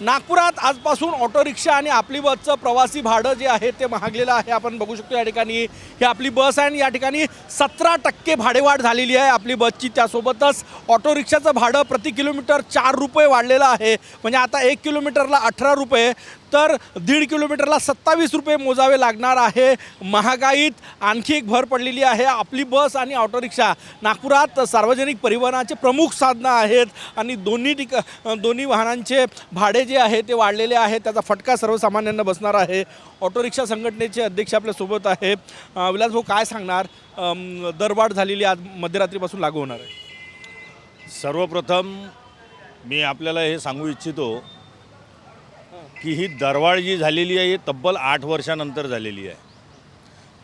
नागपुरात आजपासून auto rickshaw आणि आपली बसचं प्रवासी भाडं जे आहे ते महागलेलं आहे. आपण बघू शकतो या ठिकाणी ही आपली बस आहे आणि या ठिकाणी सतरा टक्के भाडेवाढ झालेली आहे आपली बसची. त्यासोबतच ऑटो रिक्षाचं भाडं प्रति किलोमीटर चार रुपये वाढलेलं आहे. म्हणजे आता एक किलोमीटरला अठरा रुपये. तर दीड किलोमीटरला सत्तावीस रुपये मोजावे लागणार आहे. महागाईत आणखी एक भर पडलेली आहे. आपली बस आणि ऑटो रिक्षा नागपुरात सार्वजनिक परिवहनाचे प्रमुख साधनं आहेत आणि दोन्ही ठिक दोन्ही वाहनांचे भाडे जे आहे ते वाढलेले आहे. त्याचा फटका सर्वसामान्यांना बसणार आहे. ऑटो रिक्षा संघटनेचे अध्यक्ष आपल्यासोबत आहे. विलासभाऊ विलास भाऊ काय सांगणार? दरवाढ झालेली आज मध्यरात्रीपासून लागू होणार आहे. सर्वप्रथम मी आपल्याला हे सांगू इच्छितो की ही दरवाढ जी झालेली आहे ही तब्बल आठ वर्षानंतर झालेली आहे.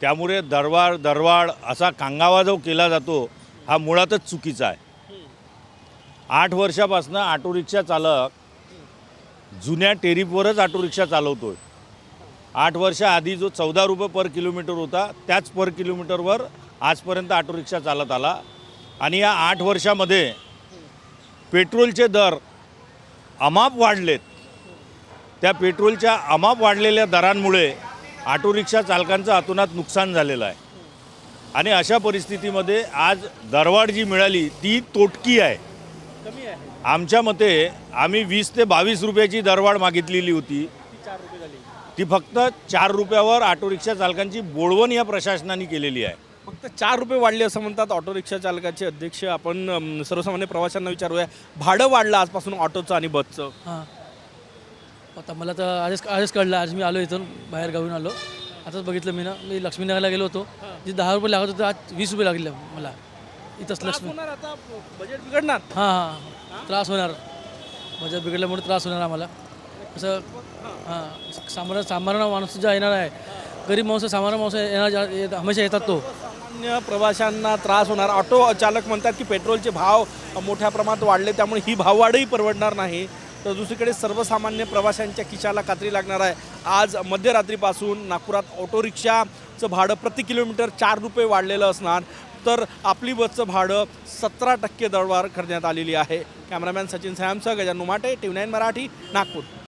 त्यामुळे दरवाढ दरवाढ असा कांगावा जो केला जातो हा मुळातच चुकीचा आहे. आठ वर्षापासून ऑटो रिक्षा चालक जुन्या टेरिपवरच ऑटो रिक्षा चालवतो आहे आठ वर्षाआधी जो चौदा रुपये पर किलोमीटर होता त्याच पर किलोमीटरवर आजपर्यंत ऑटो रिक्षा चालत आला. आणि या आठ वर्षामध्ये पेट्रोलचे दर अमाप वाढलेत. त्या पेट्रोलच्या अमाप वाढलेल्या दरांमुळे ऑटो रिक्षा चालकांचं अतोनात नुकसान झालेलं आहे. आणि अशा परिस्थितीमध्ये आज दरवाढ जी मिळाली ती तोटकी आहे. आमच्या मते आम्ही वीस ते बावीस रुपयाची दरवाढ मागितलेली होती. चार रुपये झाली ती फक्त चार रुपयावर ऑटो रिक्षा चालकांची बोळवण या प्रशासनाने केलेली आहे. फक्त चार रुपये वाढले असं म्हणतात ऑटो रिक्षा चालकाचे अध्यक्ष. आपण सर्वसामान्य प्रवाशांना विचारूया भाडं वाढलं आजपासून ऑटोचं आणि बसचं. आता मला तर आजच आजच कळलं आज मी आलो इथून बाहेर गावून आलो. आताच बघितलं मी ना मी लक्ष्मीनगरला गेलो होतो. जे दहा रुपये लागत होते आज वीस रुपये लागले मला. इथंच लक्ष्मी. होणार आता बजेट बिघडणार? हां हां त्रास होणार. बजेट बिघडल्यामुळे त्रास होणार आम्हाला. असं हां सामान्य सामान्य माणूस जो येणार आहे गरीब माणूस सामान्य माणूस येणार हमेशा येतात तो. सामान्य प्रवाशांना त्रास होणार. ऑटो चालक म्हणतात की पेट्रोलचे भाव मोठ्या प्रमाणात वाढले त्यामुळे ही भाववाढही परवडणार नाही. तर दुसरीकडे सर्वसामान्य प्रवाशांच्या खिशाला कात्री लागणार आहे. आज मध्यरात्रीपासून नागपुरात ऑटो रिक्षाचं भाडं प्रति किलोमीटर चार रुपये वाढलेलं असणार. तर आपली बसचं भाडं सतरा टक्के दरवाढ करण्यात आलेली आहे. कॅमेरामॅन सचिन सॅमसह गजानू माटे टी नाईन मराठी नागपूर.